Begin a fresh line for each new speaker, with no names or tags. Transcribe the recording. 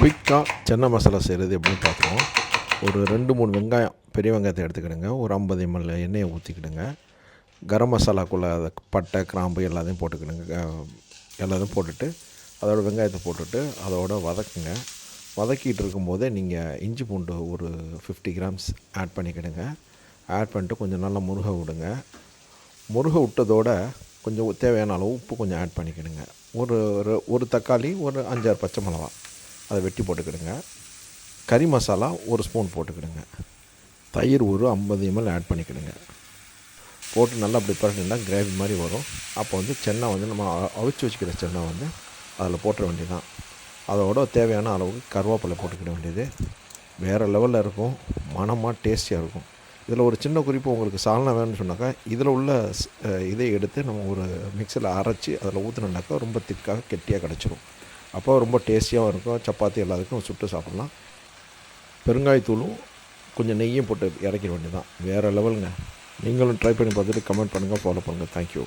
குயிக்காக சென்னை மசாலா செய்கிறது எப்படின்னு பார்த்துருவோம். ஒரு ரெண்டு மூணு வெங்காயம் பெரிய வெங்காயத்தை எடுத்துக்கிடுங்க. ஒரு ஐம்பது எம்எல் எண்ணெயை ஊற்றிக்கிடுங்க கரம் மசாலாக்குள்ளே அதை பட்டை கிராம்பு எல்லாத்தையும் போட்டுக்கிடுங்க. எல்லாத்தையும் போட்டுட்டு அதோட வெங்காயத்தை போட்டுட்டு அதோட வதக்குங்க. வதக்கிட்டு இருக்கும்போதே நீங்கள் இஞ்சி பூண்டு ஒரு ஃபிஃப்டி கிராம்ஸ் ஆட் பண்ணிக்கிடுங்க. ஆட் பண்ணிட்டு கொஞ்சம் நல்லா முருக விடுங்க. முருக விட்டதோட கொஞ்சம் தேவையான அளவு உப்பு கொஞ்சம் ஆட் பண்ணிக்கிடுங்க. ஒரு ஒரு- ஒரு தக்காளி ஒரு அஞ்சாறு பச்சை மிளகா அதை வெட்டி போட்டுக்கிடுங்க. கறி மசாலா ஒரு ஸ்பூன் போட்டுக்கிடுங்க. தயிர் ஒரு ஐம்பது எம்எல் ஆட் பண்ணிக்கிடுங்க. போட்டு நல்லா அப்படி பரட்டினா கிரேவி மாதிரி வரும். அப்போ வந்து சென்னை வந்து நம்ம அவிச்சு வச்சுக்கிற சென்னை வந்து அதில் போட்டுற வேண்டியதுதான். அதோட தேவையான அளவுக்கு கருவேப்பிலை போட்டுக்கிட வேண்டியது. வேறு லெவலில் இருக்கும். மனமாக டேஸ்டியாக இருக்கும். இதில் ஒரு சின்ன குறிப்பு உங்களுக்கு சால்னா வேணும்னு சொன்னாக்கா இதில் உள்ள இதை எடுத்து நம்ம ஒரு மிக்சியில் அரைச்சி அதில் ஊற்றுனாக்கா ரொம்ப திக்காக கெட்டியாக கிடச்சிரும். அப்போ ரொம்ப டேஸ்டியாகவும் இருக்கும். சப்பாத்தி எல்லாத்துக்கும் சுட்டு சாப்பிட்லாம். பெருங்காயத்தூளும் கொஞ்சம் நெய்யும் போட்டு இறக்கிட வேண்டியதான் வேறு லெவலுங்க. நீங்களும் ட்ரை பண்ணி பார்த்துட்டு கமெண்ட் பண்ணுங்கள் ஃபாலோ பண்ணுங்கள் தேங்க்யூ